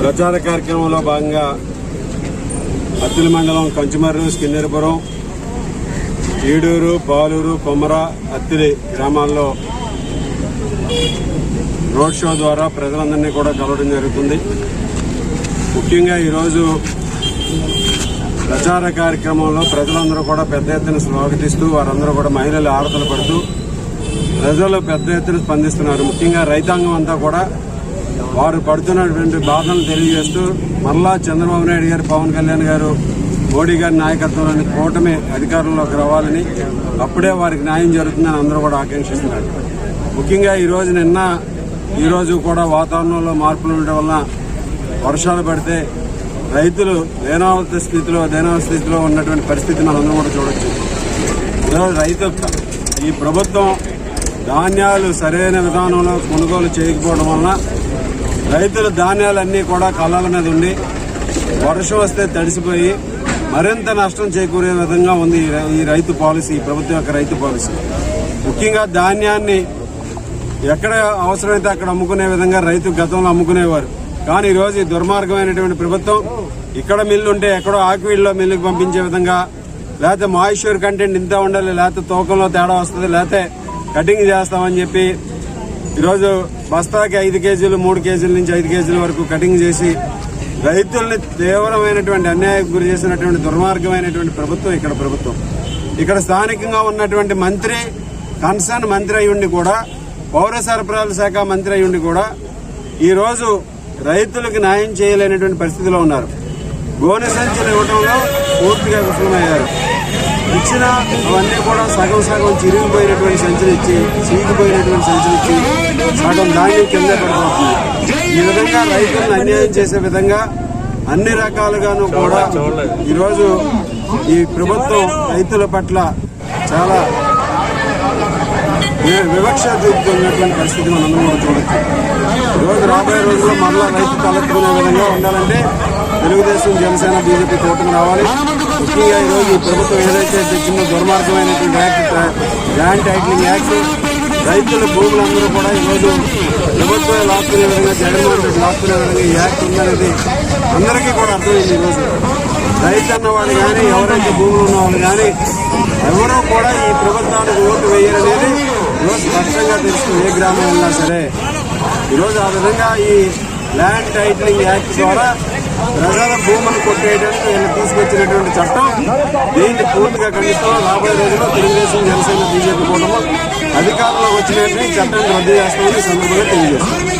ప్రచార కార్యక్రమంలో భాగంగా అత్తిలి మండలం కంచుమర్రు స్కిన్నెరపురం ఈడూరు పాలూరు కొమర అత్తిలి గ్రామాల్లో రోడ్ షో ద్వారా ప్రజలందరినీ కూడా కలవడం జరుగుతుంది. ముఖ్యంగా ఈరోజు ప్రచార కార్యక్రమంలో ప్రజలందరూ కూడా పెద్ద ఎత్తున స్వాగతిస్తూ వారందరూ కూడా మహిళలు ఆడతలు పడుతూ ప్రజలు పెద్ద ఎత్తున స్పందిస్తున్నారు. ముఖ్యంగా రైతాంగం అంతా కూడా వారు పడుతున్నటువంటి బాధలను తెలియజేస్తూ మళ్ళా చంద్రబాబు నాయుడు గారు పవన్ కళ్యాణ్ గారు మోడీ గారి నాయకత్వంలోని కూటమి అధికారంలోకి రావాలని అప్పుడే వారికి న్యాయం జరుగుతుందని అందరూ కూడా ఆకాంక్షిస్తున్నారు. ముఖ్యంగా ఈరోజు నిన్న ఈ రోజు కూడా వాతావరణంలో మార్పులు ఉండడం వలన వర్షాలు పడితే రైతులు దేనావత స్థితిలో దేనావ స్థితిలో ఉన్నటువంటి పరిస్థితి మనందరం కూడా చూడొచ్చు. ఈరోజు రైతు ఈ ప్రభుత్వం ధాన్యాలు సరైన విధానంలో కొనుగోలు చేయకపోవడం వలన రైతుల ధాన్యాలన్నీ కూడా కళ్ళల మీద ఉండి వర్షం వస్తే తడిసిపోయి మరింత నష్టం చేకూరే విధంగా ఉంది ఈ రైతు పాలసీ ఈ ప్రభుత్వం యొక్క రైతు పాలసీ. ముఖ్యంగా ధాన్యాన్ని ఎక్కడ అవసరమైతే అక్కడ అమ్ముకునే విధంగా రైతు గతంలో అమ్ముకునేవారు. కానీ ఈ రోజు ఈ దుర్మార్గమైనటువంటి ప్రభుత్వం ఇక్కడ మిల్లు ఉంటే ఎక్కడో ఆకువీళ్ళలో మిల్లుకి పంపించే విధంగా లేకపోతే మాయిశ్చర్ కంటెంట్ ఇంత ఉండాలి లేకపోతే తూకంలో తేడా వస్తుంది లేకపోతే కటింగ్ చేస్తామని చెప్పి ఈరోజు బస్తాకి ఐదు కేజీలు మూడు కేజీల నుంచి ఐదు కేజీల వరకు కటింగ్ చేసి రైతుల్ని తీవ్రమైనటువంటి అన్యాయం గురి చేసినటువంటి దుర్మార్గమైనటువంటి ప్రభుత్వం ఇక్కడ ప్రభుత్వం. ఇక్కడ స్థానికంగా ఉన్నటువంటి మంత్రి కన్సర్న్ మంత్రి అయి ఉండి కూడా పౌర సరఫరాల శాఖ మంత్రి అయి ఉండి కూడా ఈరోజు రైతులకు న్యాయం చేయలేనటువంటి పరిస్థితిలో ఉన్నారు. గోనె సంచులు ఇవ్వడంలో పూర్తిగా విఫలమయ్యారు. ఇచ్చిన అవన్నీ కూడా సగం సగం చిరిగిపోయినటువంటి సంచులు ఇచ్చి చీకిపోయినటువంటి సంచులు ఇచ్చి సగం ధాన్యం కింద పడిపోతుంది ఈ విధంగా రైతులను అన్యాయం చేసే విధంగా అన్ని రకాలుగాను కూడా ఈరోజు ఈ ప్రభుత్వం రైతుల పట్ల చాలా వివక్ష చూపుతున్నటువంటి పరిస్థితి మనం కూడా చూడొచ్చు. ఈరోజు రాబోయే రోజుల్లో మరలా రైతు తలెత్తుకునే విధంగా ఉండాలంటే తెలుగుదేశం జనసేన బీజేపీ కూటమి రావాలి. ముఖ్యంగా ఈరోజు ప్రభుత్వం ఏదైతే తెచ్చిందో దుర్మార్గమైనటువంటి యాక్ట్ ల్యాండ్ టైటిలింగ్ యాక్ట్ రైతుల భూములందరూ కూడా ఈరోజు ప్రభుత్వం లాక్కునే విధంగా జగన్మోహన్ రెడ్డి లాక్కునే విధంగా ఈ యాక్ట్ ఉందనేది అందరికీ కూడా అర్థమైంది ఈరోజు. రైతు అన్నవాళ్ళు కానీ ఎవరైతే భూములు ఉన్నవాళ్ళు కానీ ఎవరూ కూడా ఈ ప్రభుత్వానికి ఓటు వేయాలనేది ఈరోజు స్పష్టంగా తెలుస్తుంది ఏ గ్రామం ఉన్నా సరే. ఈరోజు ఆ విధంగా ఈ ల్యాండ్ టైటిలింగ్ యాక్ట్ ద్వారా ప్రజల భూములు కొట్టేటట్టు వీళ్ళు తీసుకొచ్చినటువంటి చట్టం దీన్ని పూర్తిగా ఖండిస్తాం రాబోయే రోజుల్లో తెలుగుదేశం జనసేన బీజేపీ కూటమి అధికారంలోకి వచ్చినట్టు చట్టాన్ని రద్దు చేస్తామని సందర్భంగా తెలియజేస్తాం